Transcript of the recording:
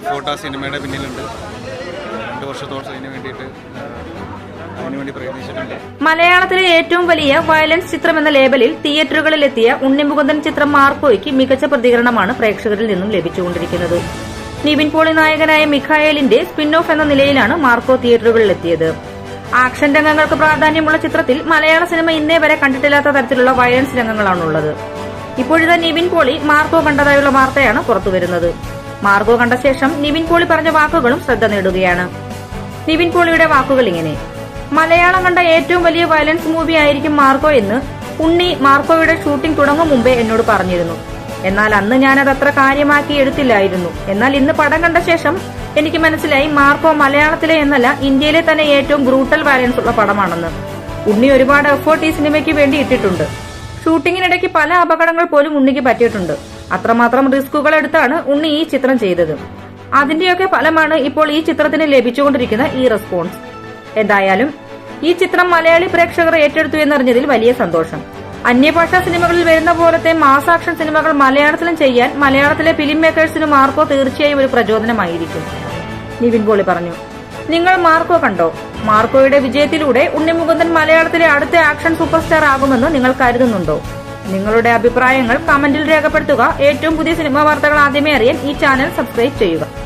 Effort ആ സിനിമയുടെ പിന്നിലുണ്ട്. രണ്ട് വർഷത്തോളം അതിന് വേണ്ടിയിട്ട് മലയാളത്തിലെ ഏറ്റവും വലിയ വയലൻസ് ചിത്രം എന്ന ലേബലിൽ തിയേറ്ററുകളിലെത്തിയ ഉണ്ണിമുകുന്ദൻ ചിത്രം മാർക്കോയ്ക്ക് മികച്ച പ്രതികരണമാണ് പ്രേക്ഷകരിൽ നിന്നും ലഭിച്ചുകൊണ്ടിരിക്കുന്നത്. നിവിൻ പോളി നായകനായ മിഖായലിന്റെ സ്പിൻ ഓഫ് എന്ന നിലയിലാണ് മാർക്കോ തിയേറ്ററുകളിലെത്തിയത്. ആക്ഷൻ രംഗങ്ങൾക്ക് പ്രാധാന്യമുള്ള ചിത്രത്തിൽ മലയാള സിനിമ ഇന്നേ വരെ കണ്ടിട്ടില്ലാത്ത തരത്തിലുള്ള വയലൻസ് രംഗങ്ങളാണുള്ളത്. ഇപ്പോഴത്തെ നിവിൻ പോളി മാർക്കോ കണ്ടതായുള്ള വാർത്തയാണ് പുറത്തുവരുന്നത്. മാർക്കോ കണ്ട ശേഷം നിവിൻ പോളി പറഞ്ഞ വാക്കുകളും ശ്രദ്ധ നേടുകയാണ്. നിവിൻ പോളിയുടെ വാക്കുകൾ ഇങ്ങനെ. മലയാളം കണ്ട ഏറ്റവും വലിയ വയലൻസ് മൂവി ആയിരിക്കും മാർഗോ എന്ന് ഉണ്ണി മാർക്കോയുടെ ഷൂട്ടിംഗ് തുടങ്ങും മുമ്പേ എന്നോട് പറഞ്ഞിരുന്നു. എന്നാൽ അന്ന് ഞാനത് അത്ര കാര്യമാക്കി എടുത്തില്ലായിരുന്നു. എന്നാൽ ഇന്ന് പടം കണ്ട ശേഷം എനിക്ക് മനസ്സിലായി മാർക്കോ മലയാളത്തിലെ എന്നല്ല ഇന്ത്യയിലെ തന്നെ ഏറ്റവും ബ്രൂട്ടൽ വയലൻസ് ഉള്ള പടമാണെന്ന്. ഉണ്ണി ഒരുപാട് എഫേർട്ട് ഈ സിനിമയ്ക്ക് വേണ്ടി ഇട്ടിട്ടുണ്ട്. ഷൂട്ടിങ്ങിനിടയ്ക്ക് പല അപകടങ്ങൾ പോലും ഉണ്ണിക്ക് പറ്റിയിട്ടുണ്ട്. അത്രമാത്രം റിസ്കുകൾ എടുത്താണ് ഉണ്ണി ഈ ചിത്രം ചെയ്തത്. അതിന്റെയൊക്കെ ഫലമാണ് ഇപ്പോൾ ഈ ചിത്രത്തിന് ലഭിച്ചുകൊണ്ടിരിക്കുന്ന ഈ റെസ്പോൺസ്. എന്തായാലും ഈ ചിത്രം മലയാളി പ്രേക്ഷകർ ഏറ്റെടുത്തു എന്നറിഞ്ഞതിൽ വലിയ സന്തോഷം. അന്യഭാഷാ സിനിമകളിൽ വരുന്ന പോലത്തെ മാസാക്ഷൻ സിനിമകൾ മലയാളത്തിലും ചെയ്യാൻ മലയാളത്തിലെ ഫിലിം മേക്കേഴ്സിന് മാർക്കോ തീർച്ചയായും ഒരു പ്രചോദനമായിരിക്കും. നിവിൻ പോളി പറഞ്ഞു നിങ്ങൾ മാർക്കോ കണ്ടോ? മാർക്കോയുടെ വിജയത്തിലൂടെ ഉണ്ണിമുകുന്ദൻ മലയാളത്തിലെ അടുത്ത ആക്ഷൻ സൂപ്പർ സ്റ്റാർ ആകുമെന്ന് നിങ്ങൾ കരുതുന്നുണ്ടോ? നിങ്ങളുടെ അഭിപ്രായങ്ങൾ കമന്റിൽ രേഖപ്പെടുത്തുക. ഏറ്റവും പുതിയ സിനിമാ വാർത്തകൾ ആദ്യമേ അറിയാൻ ഈ ചാനൽ സബ്സ്ക്രൈബ് ചെയ്യുക.